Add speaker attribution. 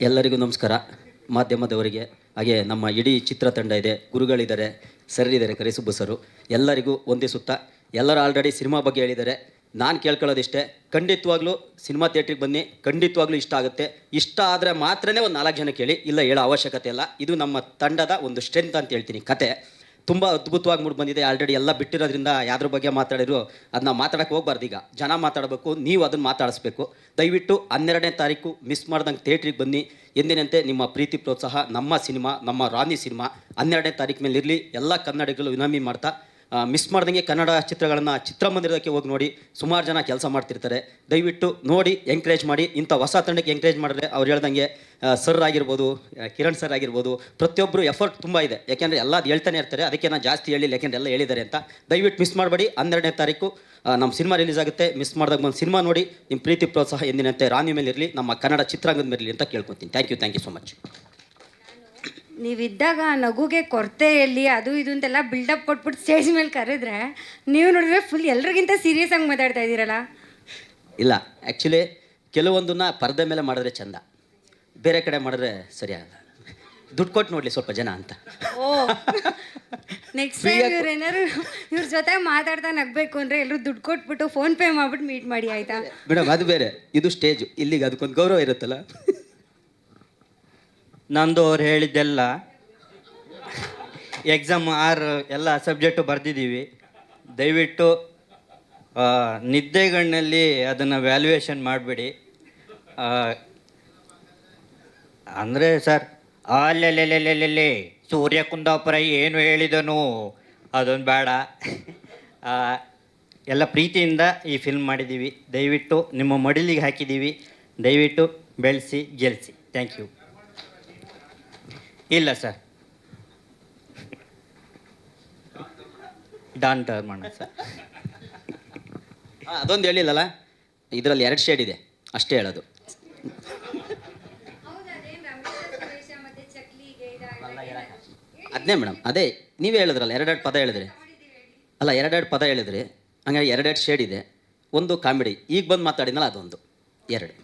Speaker 1: ಎಲ್ಲರಿಗೂ ನಮಸ್ಕಾರ. ಮಾಧ್ಯಮದವರಿಗೆ, ಹಾಗೆ ನಮ್ಮ ಇಡೀ ಚಿತ್ರತಂಡ ಇದೆ. ಗುರುಗಳಿದ್ದಾರೆ ಸರ್ ಇದ್ದಾರೆ ಕರಿಸುಬ್ಬು ಸರು. ಎಲ್ಲರಿಗೂ ಒಂದೇ ಸುತ್ತ. ಎಲ್ಲರೂ ಆಲ್ರೆಡಿ ಸಿನಿಮಾ ಬಗ್ಗೆ ಹೇಳಿದ್ದಾರೆ. ನಾನು ಕೇಳ್ಕೊಳ್ಳೋದಿಷ್ಟೇ, ಖಂಡಿತವಾಗ್ಲೂ ಸಿನಿಮಾ ಥಿಯೇಟ್ರಿಗೆ ಬನ್ನಿ. ಖಂಡಿತವಾಗ್ಲೂ ಇಷ್ಟ ಆಗುತ್ತೆ. ಇಷ್ಟ ಆದರೆ ಮಾತ್ರನೇ ಒಂದು ನಾಲ್ಕು ಜನ ಕೇಳಿ. ಇಲ್ಲ ಹೇಳೋ ಅವಶ್ಯಕತೆ ಇಲ್ಲ. ಇದು ನಮ್ಮ ತಂಡದ ಒಂದು ಸ್ಟ್ರೆಂತ್ ಅಂತ ಹೇಳ್ತೀನಿ ಕತೆ. ತುಂಬ ಅದ್ಭುತವಾಗಿ ಮೂಡ್ ಬಂದಿದೆ. ಆಲ್ರೆಡಿ ಎಲ್ಲ ಬಿಟ್ಟಿರೋದ್ರಿಂದ ಯಾವ್ದ್ರ ಬಗ್ಗೆ ಮಾತಾಡಿದ್ರು ಅದನ್ನ ಮಾತಾಡಕ್ಕೆ ಹೋಗ್ಬಾರ್ದು ಈಗ. ಜನ ಮಾತಾಡಬೇಕು, ನೀವು ಅದನ್ನ ಮಾತಾಡಿಸ್ಬೇಕು. ದಯವಿಟ್ಟು ಹನ್ನೆರಡನೇ ತಾರೀಕು ಮಿಸ್ ಮಾಡ್ದಂಗೆ ಥಿಯೇಟ್ರಿಗೆ ಬನ್ನಿ. ಎಂದಿನಂತೆ ನಿಮ್ಮ ಪ್ರೀತಿ ಪ್ರೋತ್ಸಾಹ, ನಮ್ಮ ಸಿನಿಮಾ, ನಮ್ಮ ರಾಣಿ ಸಿನಿಮಾ ಹನ್ನೆರಡನೇ ತಾರೀಕು ಮೇಲೆ ಇರಲಿ ಎಲ್ಲ ಕನ್ನಡಿಗರು ವಿನಮಿ ಮಾಡ್ತಾ ಮಿಸ್ ಮಾಡ್ದಂಗೆ ಕನ್ನಡ ಚಿತ್ರಗಳನ್ನು ಚಿತ್ರಮಂದಿರಕ್ಕೆ ಹೋಗಿ ನೋಡಿ ಸುಮಾರು ಜನ ಕೆಲಸ ಮಾಡ್ತಿರ್ತಾರೆ. ದಯವಿಟ್ಟು ನೋಡಿ ಎಂಕರೇಜ್ ಮಾಡಿ, ಇಂಥ ಹೊಸ ತಂಡಕ್ಕೆ ಎಂಕರೇಜ್ ಮಾಡಿದ್ರೆ ಅವ್ರು ಹೇಳ್ದಂಗೆ ಸರ್ ಆಗಿರ್ಬೋದು ಕಿರಣ್ ಸರ್ ಆಗಿರ್ಬೋದು ಪ್ರತಿಯೊಬ್ಬರು ಎಫರ್ಟ್ ತುಂಬ ಇದೆ. ಯಾಕೆಂದರೆ ಎಲ್ಲ ಅದು ಹೇಳ್ತಾನೆ ಇರ್ತಾರೆ, ಅದಕ್ಕೆ ನಾನು ಜಾಸ್ತಿ ಹೇಳಿ ಯಾಕೆಂದರೆ ಎಲ್ಲ ಹೇಳಿದ್ದಾರೆ ಅಂತ. ದಯವಿಟ್ಟು ಮಿಸ್ ಮಾಡಬೇಡಿ. ಹನ್ನೆರಡನೇ ತಾರೀಕು ನಮ್ಮ ಸಿನಿಮಾ ರಿಲೀಸ್ ಆಗುತ್ತೆ. ಮಿಸ್ ಮಾಡಿದಾಗ ಒಂದು ಸಿನಿಮಾ ನೋಡಿ ನಿಮ್ಮ ಪ್ರೀತಿ, ಪ್ರೋತ್ಸಾಹ ಎಂದಿನಂತೆ ರಾಣಿ ಮೇಲೆ ಇರಲಿ ನಮ್ಮ ಕನ್ನಡ ಚಿತ್ರಾಂಗದ ಮೇಲೆ ಇರಲಿ ಅಂತ ಕೇಳ್ಕೊತೀನಿ. Thank you thank you so much
Speaker 2: ನೀವಿದ್ದಾಗ ಆ ನಗುಗೆ ಕೊರತೆ ಎಲ್ಲಿ ಅದು ಇದು ಅಂತೆಲ್ಲ ಬಿಲ್ಡಪ್ ಕೊಟ್ಬಿಟ್ಟು ಸ್ಟೇಜ್ ಮೇಲೆ ಕರೆದ್ರೆ ನೀವು ನೋಡಿದ್ರೆ ಫುಲ್ ಎಲ್ರಿಗಿಂತ ಸೀರಿಯಸ್ ಆಗಿ ಮಾತಾಡ್ತಾ ಇದ್ದೀರಲ್ಲ?
Speaker 1: ಇಲ್ಲ ಆ್ಯಕ್ಚುಲಿ ಕೆಲವೊಂದನ್ನ ಪರದೆ ಮೇಲೆ ಮಾಡಿದ್ರೆ ಚಂದ. ಬೇರೆ ಕಡೆ ಮಾಡಿದ್ರೆ ಸರಿಯಾಗಲ್ಲ ದುಡ್ಡು ಕೊಟ್ಟು ನೋಡಲಿ ಸ್ವಲ್ಪ ಜನ ಅಂತ.
Speaker 2: ಓ ನೆಕ್ಸ್ಟ್ ಟೈಮ್ ಇವ್ರು ಏನಾದ್ರು ಇವ್ರ ಜೊತೆ ಮಾತಾಡ್ತಾ ನಗಬೇಕು ಅಂದ್ರೆ ಎಲ್ಲರೂ ದುಡ್ಡು ಕೊಟ್ಬಿಟ್ಟು ಫೋನ್ ಪೇ ಮಾಡ್ಬಿಟ್ಟು ಮೀಟ್ ಮಾಡಿ ಆಯ್ತಾ?
Speaker 1: ಮೇಡಮ್ ಅದು ಬೇರೆ. ಇದು ಸ್ಟೇಜು ಇಲ್ಲಿಗೆ ಅದಕ್ಕೊಂದು ಗೌರವ ಇರುತ್ತಲ್ಲ?
Speaker 3: ನಂದು ಅವ್ರು ಹೇಳಿದ್ದೆಲ್ಲ ಎಕ್ಸಾಮ್ ಆರು ಎಲ್ಲ ಸಬ್ಜೆಕ್ಟು ಬರೆದಿದ್ದೀವಿ. ದಯವಿಟ್ಟು ನಿದ್ದೆಗಣ್ಣಲ್ಲಿ ಅದನ್ನು ವ್ಯಾಲ್ಯೂಯೇಷನ್ ಮಾಡಬೇಡಿ. ಅಂದರೆ ಸರ್ ಅಲ್ಲೆಲ್ಲೆಲ್ಲೆಲ್ಲೆಲ್ಲೆ ಸೂರ್ಯ ಕುಂದಾಪುರ ಏನು ಹೇಳಿದನು ಅದೊಂದು ಬೇಡ. ಎಲ್ಲ ಪ್ರೀತಿಯಿಂದ ಈ ಫಿಲ್ಮ್ ಮಾಡಿದ್ದೀವಿ. ದಯವಿಟ್ಟು ನಿಮ್ಮ ಮಡಿಲಿಗೆ ಹಾಕಿದ್ದೀವಿ. ದಯವಿಟ್ಟು ಬೆಳೆಸಿ ಗೆಲ್ಲಿಸಿ ಥ್ಯಾಂಕ್ ಯು ಇಲ್ಲ ಸರ್. ಡಾನ್ ಟರ್ಮಣ ಸರ್.
Speaker 1: ಆ, ಅದೊಂದು ಹೇಳಿಲ್ಲಲ್ಲ? ಇದರಲ್ಲಿ ಎರಡು ಶೇಡ್ ಇದೆ. ಅಷ್ಟೇ ಹೇಳೋದು. ಅದನ್ನೇ ಮೇಡಮ್ ಅದೇ ನೀವೇ ಹೇಳಿದ್ರಲ್ಲ ಎರಡೆರಡು ಪದ ಹೇಳಿದ್ರಿ. ಅಲ್ಲ ಎರಡೆರಡು ಪದ ಹೇಳಿದ್ರಿ. ಹಂಗಾಗಿ ಎರಡೆರಡು ಶೇಡ್ ಇದೆ. ಒಂದು ಕಾಮಿಡಿ. ಈಗ ಬಂದು ಮಾತಾಡಿದ್ನಲ್ಲ ಅದೊಂದು. ಎರಡು.